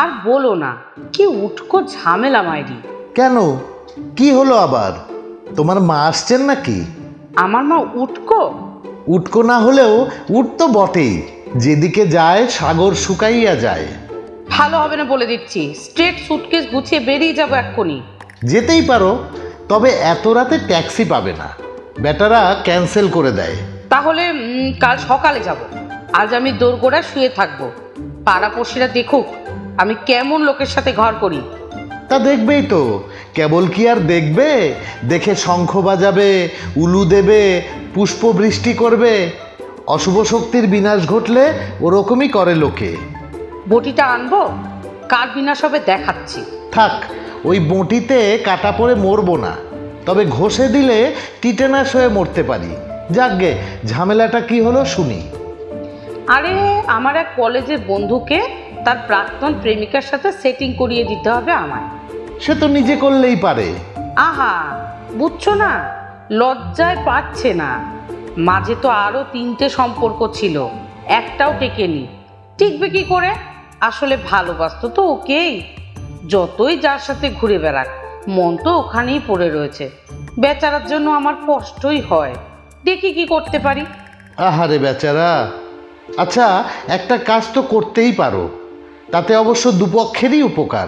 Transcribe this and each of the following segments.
আর বলো না কি উটকো ঝামেলা মাইরি। কেন? কি হলো আবার? তোমার মা আসছেন নাকি? আমার মা উটকো? উটকো না হলেও উট তো বটেই যেদিকে যায় সাগর শুকাইয়া যায়। ভালো হবে না বলে দিচ্ছি স্ট্রেট সুটকেস গুছিয়ে বেরিয়ে যাব এক্ষুনি। যেতেই পারো তবে এত রাতে ট্যাক্সি পাবে না। বেটারা ক্যান্সেল করে দেয়। তাহলে কাল সকালে যাব। আজ আমি দোরগোড়ায় শুয়ে থাকব। পাড়াপড়শিরা দেখুক আমি কেমন লোকের সাথে ঘর করি? তা দেখবেই তো। কেবল কি আর দেখবে? দেখে শঙ্খ বাজাবে উলু দেবে পুষ্প বৃষ্টি করবে। অশুভ শক্তির বিনাশ ঘটলে ওরকমই করে লোকে। বটিটা আনব? কার বিনাশ হবে দেখাচ্ছি। থাক ওই বঁটিতে কাটা পড়ে মরবো না। তবে ঘষে দিলে টিটেনাস হয়ে মরতে পারি। যাকগে ঝামেলাটা কি হলো শুনি। আরে আমার এক কলেজের বন্ধুকে তার প্রাক্তন প্রেমিকার সাথে সেটিং করিয়ে দিতে হবে আমায়। সে তো নিজে করলেই পারে। আহা বুঝছ না লজ্জায় পাচ্ছে না। মাঝে তো আরও তিনটে সম্পর্ক ছিল একটাও টেকেনি। টিকবে কি করে? আসলে ভালোবাসত তো ওকেই। যতই যার সাথে ঘুরে বেড়াক মন তো ওখানেই পড়ে রয়েছে। বেচারার জন্য আমার কষ্টই হয়। দেখি কি করতে পারি। আহারে বেচারা আচ্ছা একটা কাজ তো করতেই পারো। তাতে অবশ্য দুপক্ষেরই উপকার।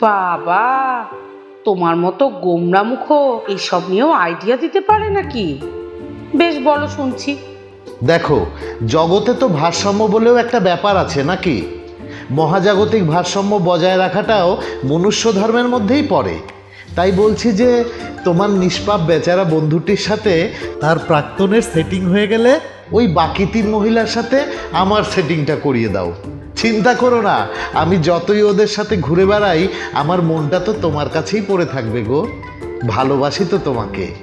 বাবা তোমার মতো গোমরা মুখ এইসব নিয়েও আইডিয়া দিতে পারে নাকি? বেশ বলো শুনছি। দেখো জগতে তো ভারসাম্য বলেও একটা ব্যাপার আছে নাকি? মহাজাগতিক ভারসাম্য বজায় রাখাটাও মনুষ্য ধর্মের মধ্যেই পড়ে। তাই বলছি যে তোমার নিষ্পাপ বেচারা বন্ধুটির সাথে তার প্রাক্তনের সেটিং হয়ে গেলে ওই বাকি তিন মহিলার সাথে আমার সেটিংটা করিয়ে দাও। চিন্তা করো না, আমি যতই ওদের সাথে ঘুরে বেড়াই, আমার মনটা তো তোমার কাছেই পড়ে থাকবে গো। ভালোবাসি তো তোমাকে।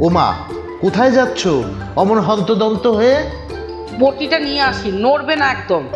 ওমা, কোথায় যাচ্ছ? অমন হন্তদন্ত হয়ে? বটিটা নিয়ে আসি, নড়বে না একদম।